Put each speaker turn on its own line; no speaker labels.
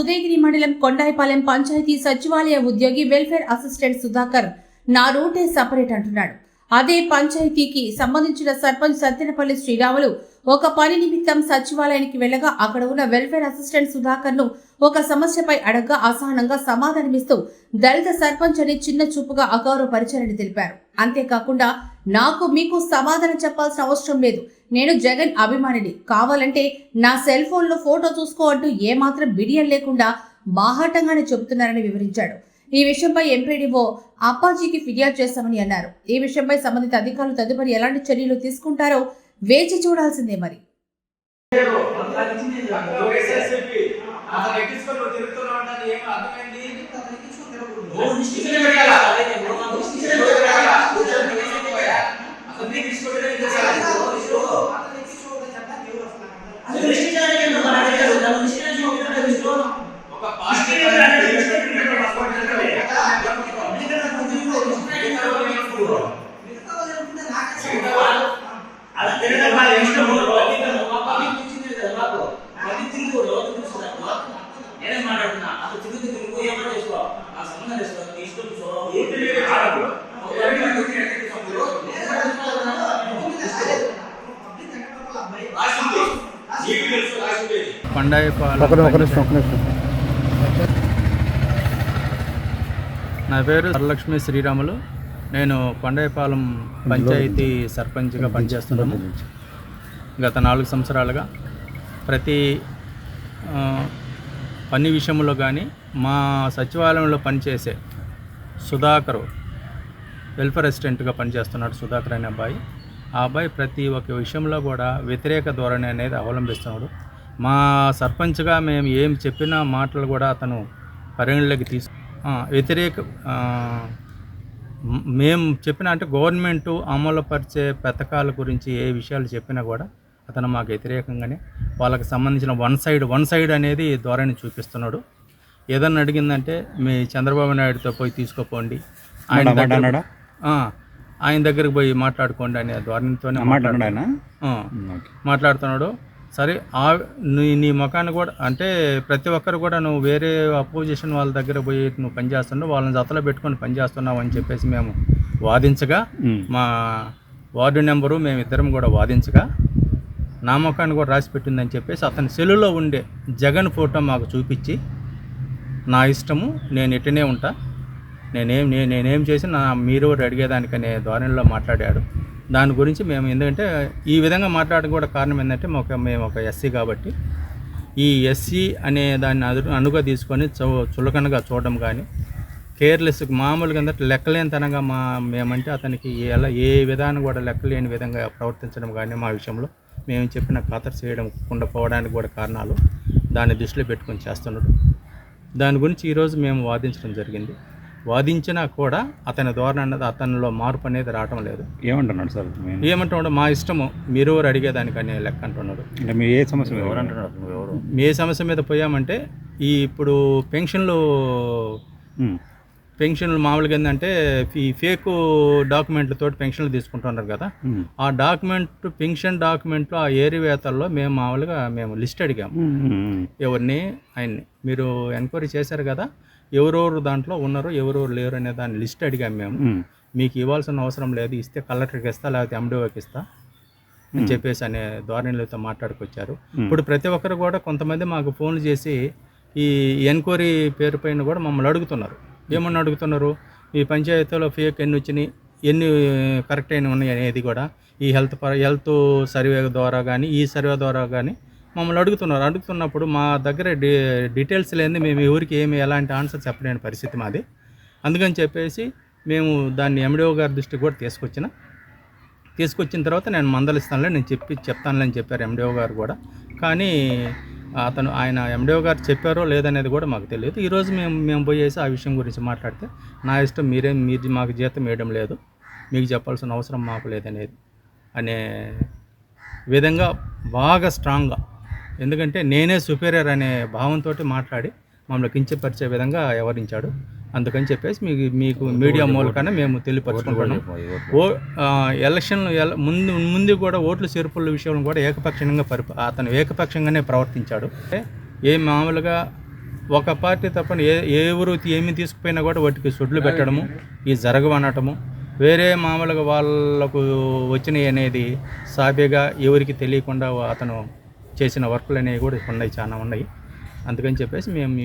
ఉదయగిరి మండలం కొండాయిపాలెం పంచాయతీ సచివాలయ ఉద్యోగి వెల్ఫేర్ అసిస్టెంట్ సుధాకర్ నా రూటే సపరేట్ అంటున్నాడు. అదే పంచాయతీకి సంబంధించిన సర్పంచ్ సత్యనపల్లి శ్రీరాములు ఒక పని నిమిత్తం సచివాలయానికి వెళ్ళగా అక్కడ ఉన్న వెల్ఫేర్ అసిస్టెంట్ సుధాకర్ను ఒక సమస్యపై అడగ్గా అసహనంగా సమాధానమిస్తూ దళిత సర్పంచ్ అని చిన్న చూపుగా అగౌరవపరిచారని తెలిపారు. అంతేకాకుండా నాకు మీకు సమాధానం చెప్పాల్సిన అవసరం లేదు. నేను జగన్ అభిమానిని. కావాలంటే నా సెల్ ఫోన్లో ఫోటో చూసుకో అంటూ ఏమాత్రం బిడియం లేకుండా బాహాటంగానే చెబుతున్నారని వివరించాడు. ఈ విషయంపై ఎంపీడీఓ అప్పాజీకి ఫిర్యాదు చేస్తామని అన్నారు. ఈ విషయంపై సంబంధిత అధికారులు తదుపరి ఎలాంటి చర్యలు తీసుకుంటారో వేచి చూడాల్సిందే మరి.
అర్థమైంది ఎస్ఎస్ఎఫ్ఈ. అతను ఎక్కించుకొని నువ్వు తిరుగుతున్నావు అంటే అది ఏం అర్థమైంది? నువ్వు డిస్టిక్లో పెట్టాలా? నువ్వు డిస్టిక్లో పెట్టాలా? కూర్చొని తీసుకుపోయా? అతను నీకు తీసుకుపోతే ఏం చేశారు? ఒక పార్టీ
నేనే మాట్లాడుతున్నా అసలు తిరుగు తిరుగు ఏమన్నా చేసుకో ఆ సంబంధం చేసుకో నీ ఇష్టం సో
రాసింది. నీకు తెలుసు రాసింది.
కొండాయిపాలెం
ఒక ఒక నిమిషం ఒక నిమిషం
నా పేరు వరలక్ష్మి శ్రీరాములు. నేను కొండాయిపాలెం పంచాయతీ సర్పంచ్గా పనిచేస్తున్నాను. గత నాలుగు సంవత్సరాలుగా ప్రతి పని విషయంలో కానీ మా సచివాలయంలో పనిచేసే సుధాకర్ వెల్ఫేర్ అసిస్టెంట్గా పనిచేస్తున్నాడు సుధాకర్ అనే అబ్బాయి. ఆ అబ్బాయి ప్రతి ఒక్క విషయంలో కూడా వ్యతిరేక ధోరణి అనేది అవలంబిస్తున్నాడు. మా సర్పంచ్గా మేము ఏం చెప్పిన మాటలు కూడా అతను పరిగణలోకి తీసు వ్యతిరేక మేము చెప్పిన అంటే గవర్నమెంట్ అమలుపరిచే పథకాల గురించి ఏ విషయాలు చెప్పినా కూడా అతను మాకు వ్యతిరేకంగానే వాళ్ళకి సంబంధించిన వన్ సైడ్ వన్ సైడ్ అనేది ధోరణి చూపిస్తున్నాడు. ఏదన్నా అడిగిందంటే మీ చంద్రబాబు నాయుడుతో పోయి తీసుకోపోండి. ఆయన దగ్గర ఆయన దగ్గరికి పోయి మాట్లాడుకోండి అనే ధోరణితోనే మాట్లాడుతున్నాడు. సరే ఆ నీ నీ ముఖాన్ని కూడా అంటే ప్రతి ఒక్కరు కూడా నువ్వు వేరే అపోజిషన్ వాళ్ళ దగ్గర పోయి నువ్వు పనిచేస్తున్నావు వాళ్ళని జతలో పెట్టుకొని పనిచేస్తున్నావు అని చెప్పేసి మేము వాదించగా మా వార్డు నెంబరు మేమిద్దరం కూడా వాదించగా నా ముఖాన్ని కూడా రాసి పెట్టిందని చెప్పేసి అతని సెల్లులో ఉండే జగన్ ఫోటో మాకు చూపించి నా ఇష్టము నేను ఎట్టనే ఉంటా నేనేం నే- నేనేం చేసి నా మీరు అడిగేదానికనే ధోరణిలో మాట్లాడాడు. దాని గురించి మేము ఎందుకంటే ఈ విధంగా మాట్లాడడం కూడా కారణం ఏంటంటే మాకు మేము ఒక ఎస్సీ కాబట్టి ఈ ఎస్సీ అనే దాన్ని అదు అనుగా తీసుకొని చౌ చులకనగా చూడడం కానీ కేర్లెస్ మామూలుగా ఏంటంటే లెక్కలేనితనంగా మా మేమంటే అతనికి ఎలా ఏ విధానం కూడా లెక్కలేని విధంగా ప్రవర్తించడం కానీ మా విషయంలో మేము చెప్పిన ఖాతరు చేయడం కుండా పోవడానికి కూడా కారణాలు దాన్ని దృష్టిలో పెట్టుకొని చేస్తున్నాడు దాని గురించి ఈరోజు మేము వాదించడం జరిగింది. వాదించినా కూడా అతని ధోరణి అన్నది అతనిలో మార్పు అనేది రావటం లేదు.
ఏమంటున్నాడు సార్? నేను
ఏమంటున్నాడు? మా ఇష్టము మీరు ఎవరు అడిగేదానికనే లెక్క అంటున్నాడు.
అంటే మీరు ఏ సమస్య ఎవరు
ఏ సమస్య మీద పోయామంటే ఈ ఇప్పుడు పెన్షన్లు పెన్షన్లు మామూలుగా ఏంటంటే ఈ ఫేక్ డాక్యుమెంట్లతో పెన్షన్లు తీసుకుంటున్నారు కదా. ఆ డాక్యుమెంట్ పెన్షన్ డాక్యుమెంట్లో ఆ ఏరివేతల్లో మేము మామూలుగా మేము లిస్ట్ అడిగాము. ఎవరిని ఆయన్ని. మీరు ఎంక్వైరీ చేశారు కదా ఎవరెవరు దాంట్లో ఉన్నారు ఎవరెవరు లేరు అనే దాన్ని లిస్ట్ అడిగాము మేము. మీకు ఇవ్వాల్సిన అవసరం లేదు ఇస్తే కలెక్టర్కి ఇస్తా లేకపోతే ఎండిఓకి ఇస్తా అని చెప్పేసి అనే ధోరణిలతో మాట్లాడుకొచ్చారు. ఇప్పుడు ప్రతి ఒక్కరు కూడా కొంతమంది మాకు ఫోన్లు చేసి ఈ ఎన్క్వైరీ పేరు పైన కూడా మమ్మల్ని అడుగుతున్నారు. ఏమన్నా అడుగుతున్నారు? ఈ పంచాయతీలో ఫేక్ ఎన్ని వచ్చినాయి? ఎన్ని కరెక్ట్ అయిన ఉన్నాయి అనేది కూడా ఈ హెల్త్ పర హెల్త్ సర్వే ద్వారా కానీ ఈ సర్వే ద్వారా కానీ మమ్మల్ని అడుగుతున్నారు. అడుగుతున్నప్పుడు మా దగ్గర డి డీటెయిల్స్ లేని మేము ఎవరికి ఏమి ఎలాంటి ఆన్సర్ చెప్పలేని పరిస్థితి మాది. అందుకని చెప్పేసి మేము దాన్ని ఎండిఓ గారి దృష్టికి కూడా తీసుకొచ్చిన. తీసుకొచ్చిన తర్వాత నేను మందలిస్తానులే నేను చెప్పి చెప్తానులే అని చెప్పారు ఎండిఓ గారు కూడా. కానీ అతను ఆయన ఎండిఓ గారు చెప్పారో లేదనేది కూడా మాకు తెలియదు. ఈరోజు మేము మేము పోయేసి ఆ విషయం గురించి మాట్లాడితే నా ఇష్టం మీరేం మీది మాకు జీతం వేయడం లేదు. మీకు చెప్పాల్సిన అవసరం మాకు లేదనేది. అనే విధంగా బాగా స్ట్రాంగ్గా ఎందుకంటే నేనే సుపీరియర్ అనే భావంతో మాట్లాడి మమ్మల్ని కించపరిచే విధంగా వ్యవహరించాడు. అందుకని చెప్పేసి మీకు మీకు మీడియా మూలకనే మేము తెలియపరచుకుంటున్నాం ఓ ఎలక్షన్ ఎల ముందు ముందు కూడా ఓట్ల చేర్పుల విషయంలో కూడా ఏకపక్షంగా పరి అతను ఏకపక్షంగానే ప్రవర్తించాడు అంటే ఏ మామూలుగా ఒక పార్టీ తప్పని ఏ ఏ ఊరు ఏమి తీసుకుపోయినా కూడా వాటికి సొడ్లు పెట్టడము ఈ జరగవనటము వేరే మామూలుగా వాళ్ళకు వచ్చినాయి అనేది సాబేగా ఎవరికి తెలియకుండా అతను చేసిన వర్కులు అనేవి కూడా ఉన్నాయి చాలా ఉన్నాయి అందుకని చెప్పేసి మేము